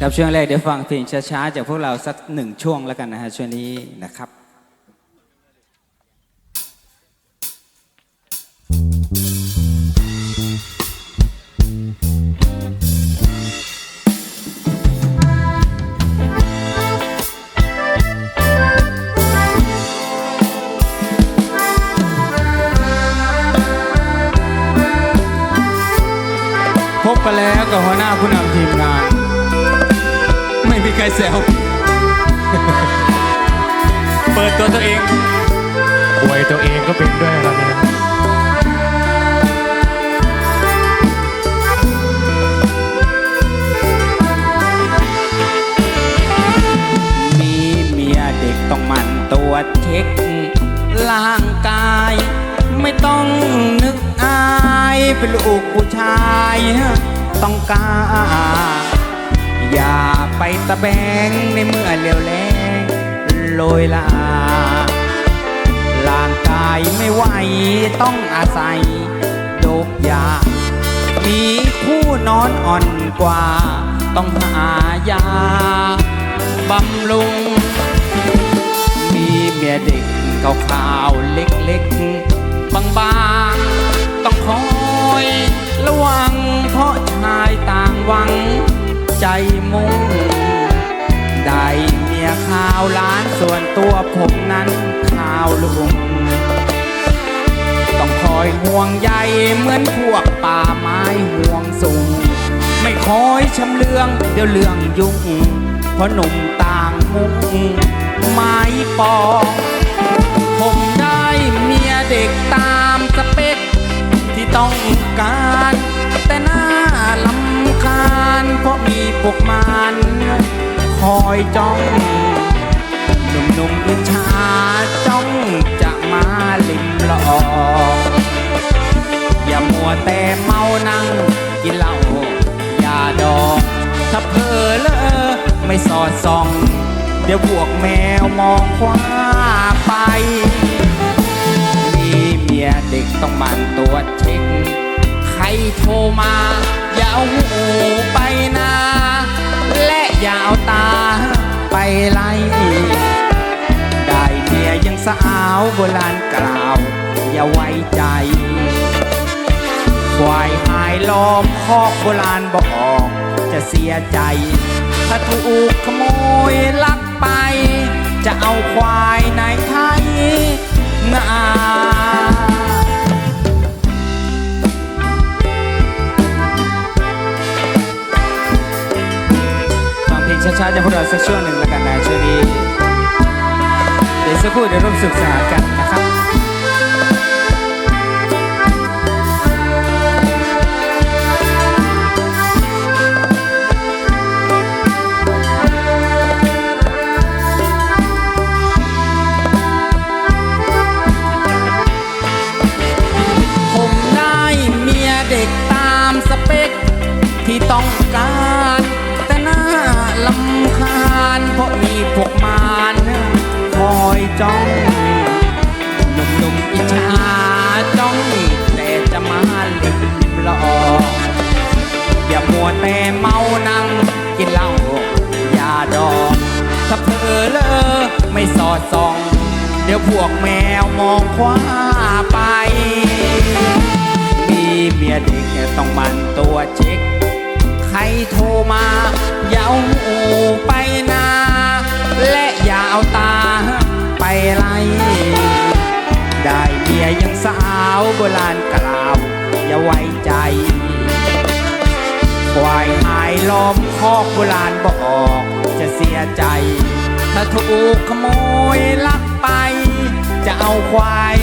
ครับช่วงแรกเดี๋ยวฟังเพลงช้าๆจากพวกเราสักหนึ่งช่วงแล้วกันนะฮะช่วงนี้นะครับพบกันแล้วกับหัวหน้าผู้นำทีมงาน ม่มีใครแซวเปิดตัวตัวเองอวยตัวเองก็เป็นด้วยตอนนี้มีเมียเด็กต้องหมันตรวจเช็คร่างกาย ไม่ต้องนึกอายเป็นลูกผู้ชาย ต้องกล้า อย่าไปตะแบงในเมื่อเร็วแรงโรยลาร่างกายไม่ไหวต้องอาศัยโดบยา มีคู่นอนอ่อนกว่า ต้องหายาบำรุง มีเมียเด็กขาวๆเล็กๆบางๆต้องคอยระวัง ส่วนตัวผมนั้นข่าวลุงต้องคอยห่วงใยเหมือนพวกป่าไม้ห่วงสูงไม่คอยชำเลืองเดี๋ยวเรื่องยุ่งเพราะหนุ่มต่างมุงไม้ปองผมได้เมียเด็กตามสเปคที่ต้องการ แต่หน้าลำคาญเพราะมีพวกมันคอยจ้อง หนุ่มๆอิจฉาจ้องจะมาลิมหลอกอย่ามัวแต่เมานั่ง กินเหล้าอย่าดอง ถ้าเพอเลอไม่สอดส่อง เดี๋ยวพวกแมวมองคว้าไป มีเมียเด็กต้องมันตรวจเช็ค ใครโทรมา อย่าเอาหูไป โบราณกล่าว อย่าไว้ใจควายหายล้อมคอกโบราณบอกจะเสียใจ ถ้าถูกขโมยลักไป จะเอาควายไหนไทยนาฟังเพลงช้าๆจากพวกเราสักช่วงหนึ่งแล้วกันนะช่วงนี้เดี๋ยว สักครู่เดี๋ยวร่วมศึกษากัน แต่เมานั่งกินเหล้าอย่าดองถ้าเพอเลอไม่สอดส่อง เดี๋ยวพวกแมวมองคว้าไป มีเมียเด็กต้องมันตัวเช็ค ใครโทรมาอย่าเอาหูไปนา และอย่าเอาตาไปไล่ได้เมียยังสาวโบราณกล่าว อย่าไว้ใจ ควายหายล้อมคอกโบราณบอกจะเสียใจ ถ้าถูกขโมยลักไป จะเอาควาย